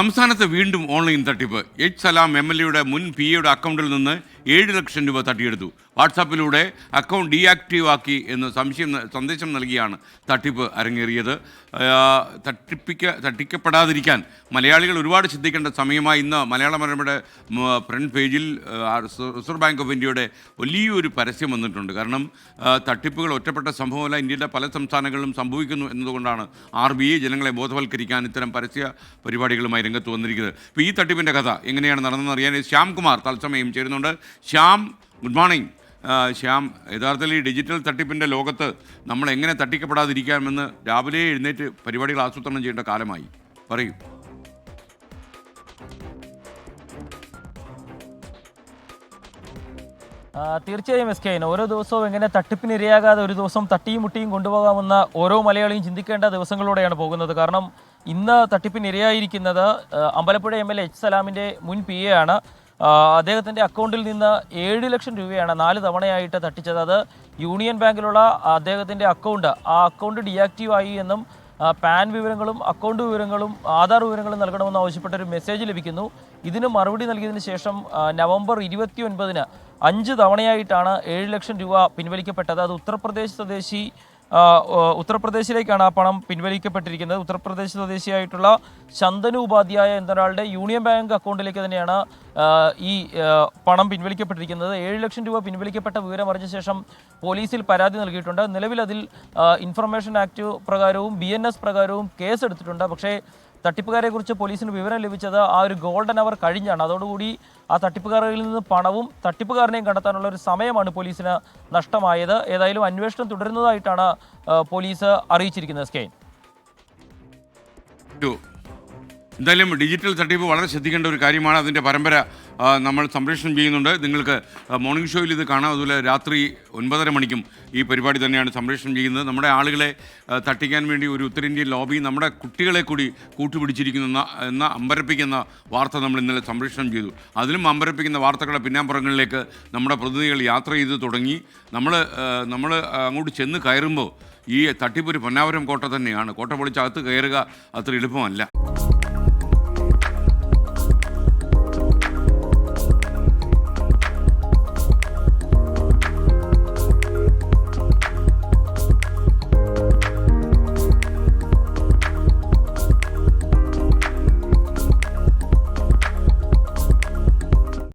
സംസ്ഥാനത്ത് വീണ്ടും ഓൺലൈൻ തട്ടിപ്പ്. എച്ച് സലാം എം എൽ എയുടെ മുൻ പി എയുടെ അക്കൗണ്ടിൽ നിന്ന് ഏഴ് ലക്ഷം രൂപ തട്ടിയെടുത്തു. വാട്സാപ്പിലൂടെ അക്കൗണ്ട് ഡീആക്റ്റീവ് ആക്കി എന്ന് സംശയം സന്ദേശം നൽകിയാണ് തട്ടിപ്പ് അരങ്ങേറിയത്. തട്ടിപ്പിക്ക തട്ടിക്കപ്പെടാതിരിക്കാൻ മലയാളികൾ ഒരുപാട് ശ്രദ്ധിക്കേണ്ട സമയമായി ഇന്ന് മലയാള മനോരമയുടെ ഫ്രണ്ട് പേജിൽ റിസർവ് ബാങ്ക് ഓഫ് ഇന്ത്യയുടെ വലിയൊരു പരസ്യം വന്നിട്ടുണ്ട്. കാരണം തട്ടിപ്പുകൾ ഒറ്റപ്പെട്ട സംഭവമല്ല ഇന്ത്യയുടെ പല സംസ്ഥാനങ്ങളിലും സംഭവിക്കുന്നു എന്നതുകൊണ്ടാണ് ആർ ബി ഐ ജനങ്ങളെ ബോധവൽക്കരിക്കാൻ ഇത്തരം പരസ്യ പരിപാടികളുമായി രംഗത്ത് വന്നിരിക്കുന്നത്. ഇപ്പോൾ ഈ തട്ടിപ്പിന്റെ കഥ എങ്ങനെയാണ് നടന്നതെന്ന് അറിയാൻ ശ്യാംകുമാർ തത്സമയം ചേരുന്നുണ്ട്. Shyam good morning. ശ്യാം യഥാർത്ഥത്തിൽ ഈ ഡിജിറ്റൽ തട്ടിപ്പിന്റെ ലോകത്ത് നമ്മൾ എങ്ങനെ തട്ടിക്കപ്പെടാതിരിക്കാമെന്ന് രാവിലെ എഴുന്നേറ്റ് പരിപാടികൾ ആസൂത്രണം ചെയ്യേണ്ട കാലമായി. പറയൂ. തീർച്ചയായും എസ് കെ. ഓരോ ദിവസവും എങ്ങനെ തട്ടിപ്പിന് ഇരയാകാതെ ഒരു ദിവസം തട്ടിയും മുട്ടിയും കൊണ്ടുപോകാമെന്ന ഓരോ മലയാളിയും ചിന്തിക്കേണ്ട ദിവസങ്ങളിലൂടെയാണ് പോകുന്നത്. കാരണം ഇന്ന് തട്ടിപ്പിന് ഇരയായിരിക്കുന്നത് ആ, അമ്പലപ്പുഴ എം എൽ എച്ച് സലാമിന്റെ മുൻ പി എ ആണ്. അദ്ദേഹത്തിന്റെ അക്കൗണ്ടിൽ നിന്ന് ഏഴ് ലക്ഷം രൂപയാണ് നാല് തവണയായിട്ട് തട്ടിച്ചത്. അത് യൂണിയൻ ബാങ്കിലുള്ള അദ്ദേഹത്തിന്റെ അക്കൗണ്ട്. ആ അക്കൗണ്ട് ഡിയാക്റ്റീവ് ആയി എന്നും പാൻ വിവരങ്ങളും അക്കൗണ്ട് വിവരങ്ങളും ആധാർ വിവരങ്ങളും നൽകണമെന്ന് ആവശ്യപ്പെട്ട ഒരു മെസ്സേജ് ലഭിക്കുന്നു. ഇതിന് മറുപടി നൽകിയതിന് ശേഷം നവംബർ ഇരുപത്തി ഒൻപതിന് അഞ്ച് തവണയായിട്ടാണ് ഏഴ് ലക്ഷം രൂപ പിൻവലിക്കപ്പെട്ടത്. അത് ഉത്തർപ്രദേശ് സ്വദേശി ഉത്തർപ്രദേശിലേക്കാണ് ആ പണം പിൻവലിക്കപ്പെട്ടിരിക്കുന്നത്. ഉത്തർപ്രദേശ് സ്വദേശിയായിട്ടുള്ള ശന്തനു ഉപാധ്യായ എന്നൊരാളുടെ യൂണിയൻ ബാങ്ക് അക്കൗണ്ടിലേക്ക് തന്നെയാണ് ഈ പണം പിൻവലിക്കപ്പെട്ടിരിക്കുന്നത് ഏഴ് ലക്ഷം രൂപ പിൻവലിക്കപ്പെട്ട വിവരം അറിഞ്ഞ ശേഷം പോലീസിൽ പരാതി നൽകിയിട്ടുണ്ട്. നിലവിൽ അതിൽ ഇൻഫർമേഷൻ ആക്ട് പ്രകാരവും ബി എൻ എസ് പ്രകാരവും കേസ് എടുത്തിട്ടുണ്ട് പക്ഷേ തട്ടിപ്പുകാരെക്കുറിച്ച് പോലീസിന് വിവരം ലഭിച്ചത് ആ ഒരു ഗോൾഡൻ അവർ കഴിഞ്ഞാണ്. അതോടുകൂടി ആ തട്ടിപ്പുകാരിൽ നിന്ന് പണവും തട്ടിപ്പുകാരനെയും കണ്ടെത്താനുള്ള ഒരു സമയമാണ് പോലീസിന് നഷ്ടമായത്. ഏതായാലും അന്വേഷണം തുടരുന്നതായിട്ടാണ് പോലീസ് അറിയിച്ചിരിക്കുന്നത്. സ്കെയിൻ എന്തായാലും ഡിജിറ്റൽ തട്ടിപ്പ് വളരെ ശ്രദ്ധിക്കേണ്ട ഒരു കാര്യമാണ്. അതിന്റെ പരമ്പര നമ്മൾ സംപ്രേഷണം ചെയ്യുന്നുണ്ട്. നിങ്ങൾക്ക് മോർണിംഗ് ഷോയിൽ ഇത് കാണാം. അതുപോലെ രാത്രി ഒൻപതര മണിക്കും ഈ പരിപാടി തന്നെയാണ് സംപ്രേഷണം ചെയ്യുന്നത്. നമ്മുടെ ആളുകളെ തട്ടിക്കാൻ വേണ്ടി ഒരു ഉത്തരേന്ത്യൻ ലോബി നമ്മുടെ കുട്ടികളെ കൂടി കൂട്ടുപിടിച്ചിരിക്കുന്ന എന്ന അമ്പരപ്പിക്കുന്ന വാർത്ത നമ്മൾ ഇന്നലെ സംപ്രേഷണം ചെയ്തു. അതിലും അമ്പരപ്പിക്കുന്ന വാർത്തകളുടെ പിന്നാമ്പുറങ്ങളിലേക്ക് നമ്മുടെ പ്രതിനിധികൾ യാത്ര ചെയ്ത് തുടങ്ങി. നമ്മൾ നമ്മൾ അങ്ങോട്ട് ചെന്ന് കയറുമ്പോൾ ഈ തട്ടിപ്പൊരു പൊന്നാവരം കോട്ട തന്നെയാണ്. കോട്ട പൊളിച്ച് അകത്ത് കയറുക അത്ര എളുപ്പമല്ല.